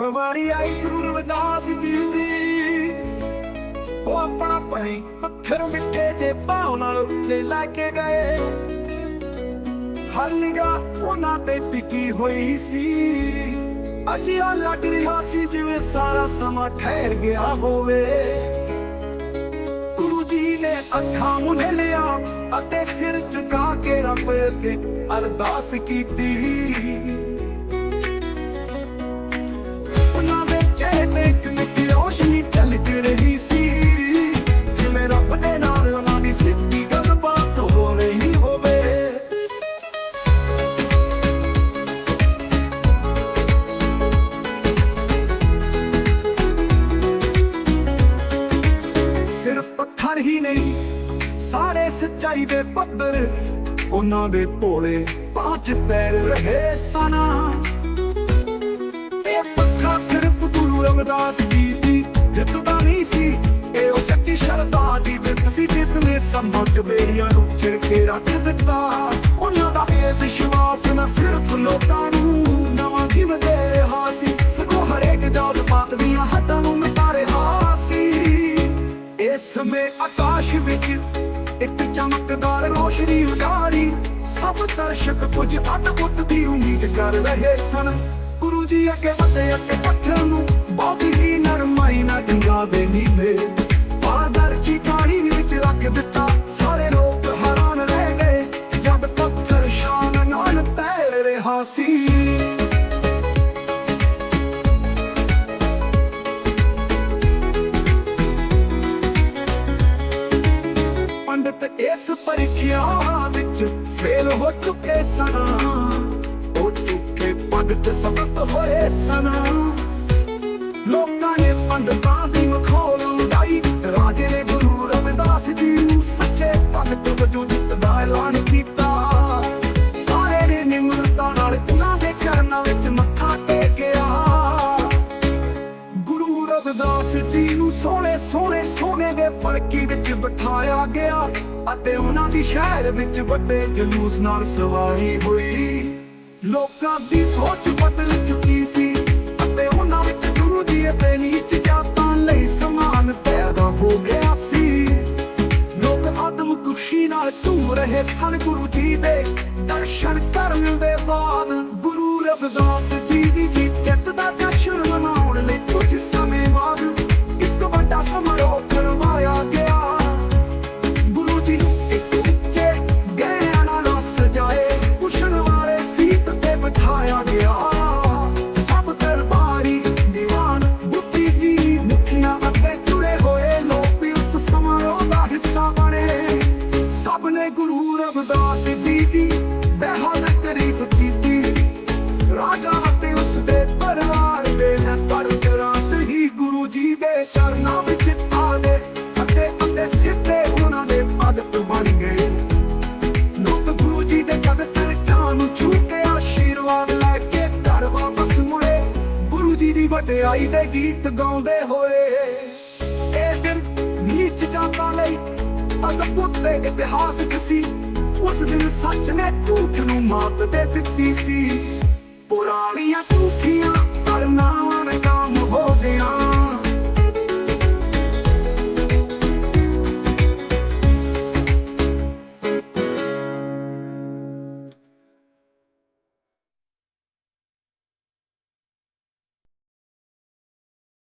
ਬਿਮਾਰੀ ਆਈ ਗੁਰੂ ਰਵਿਦਾਸ ਜੀ ਦੀ। ਉਹ ਆਪਣਾ ਪਣੀ ਪੱਥਰ ਮਿੱਠੇ ਜੇ ਪਾਉ ਨਾਲ ਉੱਤੇ ਲੈ ਕੇ ਗਏ। ਹਰ ਉਹਨਾਂ ਤੇ ਟਿਕੀ ਹੋਈ ਸੀ। ਅਜਿਹਾ ਲੱਗ ਰਿਹਾ ਸੀ ਜਿਵੇਂ ਸਾਰਾ ਸਮਾਂ ਠਹਿਰ ਗਿਆ ਹੋਵੇ। ਗੁਰੂ ਜੀ ਨੇ ਅੱਖਾਂ ਮੁੰਨੇ ਲਿਆ ਅਤੇ ਸਿਰ ਝੁਕਾ ਕੇ ਰੱਬ ਅੱਗੇ ਅਰਦਾਸ ਕੀਤੀ। ਸੱਚਾਈ ਦੇ ਪੱਧਰ ਉਹਨਾਂ ਦੇ ਭੋਲੇ ਪਾਂਚ ਪੈਰ ਰਹੇ ਸਨਾ। ਇਹ ਪੱਥਰ ਸਿਰਫ ਗੁਰੂ ਰਮਦਾਸ ਜੀ ਦੀ ਜਿੱਤ ਨਹੀਂ ਸੀ, ਇਹ ਉਹ ਸੱਚੀ ਸ਼ਰਧਾ ਦੀ ਜਿੱਤ ਸੀ ਜਿਸ ਨੇ ਸੰਭਟ ਬੇੜੀਆਂ ਨੂੰ ਚਿਰ ਰੱਖ ਦਿੱਤਾ। ਉਹਨਾਂ ਦਾ ਇਹ ਵਿਸ਼ਵਾਸ ਨਾ ਸਿਰਫ ਲੋਕਾਂ ਨੂੰ, ਨਵਾਂ ਜੀਵਨ ਦੇ ਰਿਹਾ ਸੀ ਸਗੋਂ ਹਰੇਕ ਜਾਤ ਪਾਤ ਦੀਆਂ ਹੱਦਾਂ ਨੂੰ ਮਿਟਾ ਰਿਹਾ ਸੀ। ਇਸ ਸਮੇਂ ਆਕਾਸ਼ ਵਿੱਚ ਚਮਕਦਾਰ ਰੋਸ਼ਨੀ ਉਡਾਰੀ ਸਭ ਦਰਸ਼ਕ ਕੁਝ ਅਦਭੁਤ ਦੀ ਉਮੀਦ ਕਰ ਰਹੇ ਸਨ। ਗੁਰੂ ਜੀ ਅੱਗੇ ਵਧੇ ਅੱਗੇ ਪੱਥਰ ਨੂੰ ਪਰੀਖਿਆ ਵਿੱਚ ਫੇਲ ਹੋ ਚੁੱਕੇ ਸਨ? ਹੋ ਚੁੱਕੇ ਪੰਡਤ ਸਬਕ ਹੋਏ ਸਨ। ਲੋਕਾਂ ਨੇ ਪੰਡਤਾਂ ਦੀ ਮਖੌਲ ਉਡਾਈ। ਰਾਜੇ ਨੇ ਗੁਰੂ ਰਵਿਦਾਸ ਜੀ ਨੂੰ ਸੱਚੇ ਭਗਤ ਵਜੋਂ ਗੁਰੂ ਰਵਿਦਾਸ ਜੀ ਨੂੰ ਸੋਹਣੇ ਸੋਹਣੇ ਸੋਨੇ ਦੇ ਪਰਕੀ ਵਿੱਚ ਬਿਠਾਇਆ ਗਿਆ ਅਤੇ ਉਹਨਾਂ ਦੀ ਸ਼ਹਿਰ ਵਿੱਚ ਵੱਡੇ ਜਲੂਸ ਨਾਲ ਸਵਾਰੀ ਹੋਈ ਲੋਕਾਂ ਦੀ ਸੋਚ ਬਦਲ ਚੁੱਕੀ ਸੀ ਅਤੇ ਉਹਨਾਂ ਵਿੱਚ ਗੁਰੂ ਦੀ ਅਤੇ ਨੀਚ ਜਾਤਾਂ ਲਈ ਸਮਾਨ ਪੈਦਾ ਹੋ ਗਿਆ ਸੀ ਲੋਕ ਆਦਮ ਖੁਸ਼ੀ ਨਾਲ ਝੂਮ ਰਹੇ ਸਨ ਗੁਰੂ ਜੀ ਦੇ ਦਰਸ਼ਨ ਕਰਨ ਦੇ ਬਾਅਦ ਗੁਰੂ ਰਵਿਦਾਸ ਜੀ ਦੀ ਜਿੱਤ ਦਾ ਜਸ਼ਨ ਰਵਿਦਾਸ ਜੀ ਦੀ ਬੇਹੱਦ ਤਾਰੀਫ ਕੀਤੀ। ਰਾਜਾ ਅਤੇ ਉਸ ਦੇ ਪਰਿਵਾਰ ਦੇ ਨੰਬਰ ਰਾਤ ਹੀ ਗੁਰੂ ਜੀ ਦੇ ਚਰਨਾਂ ਵਿੱਚ ਆ ਅਤੇ ਅਤੇ ਸਿੱਧੇ ਉਹਨਾਂ ਦੇ ਭਗਤ ਬਣ ਗਏ। ਲੋਕ ਗੁਰੂ ਜੀ ਦੇ ਭਗਤ ਚਾਂ ਨੂੰ ਛੂ ਕੇ ਆਸ਼ੀਰਵਾਦ ਲੈ ਕੇ ਘਰ ਵਾਪਸ ਮੁੜੇ। ਗੁਰੂ ਜੀ ਦੀ ਵਡਿਆਈ ਦੇ ਗੀਤ ਗਾਉਂਦੇ ਹੋਏ। ਇਹ ਦਿਨ ਨੀਚ ਜਾਂਦਾ ਲਈ ਅਦਭੁਤ ਦੇ ਇਤਿਹਾਸ ਸੀ। ਉਸ ਦਿਨ ਸੱਚ ਨੇ ਝੂਠ ਨੂੰ ਮਾਤ ਦੇ ਦਿੱਤੀ ਸੀ। ਪੁਰਾਣੀਆਂ ਝੂਠੀਆਂ ਪਰ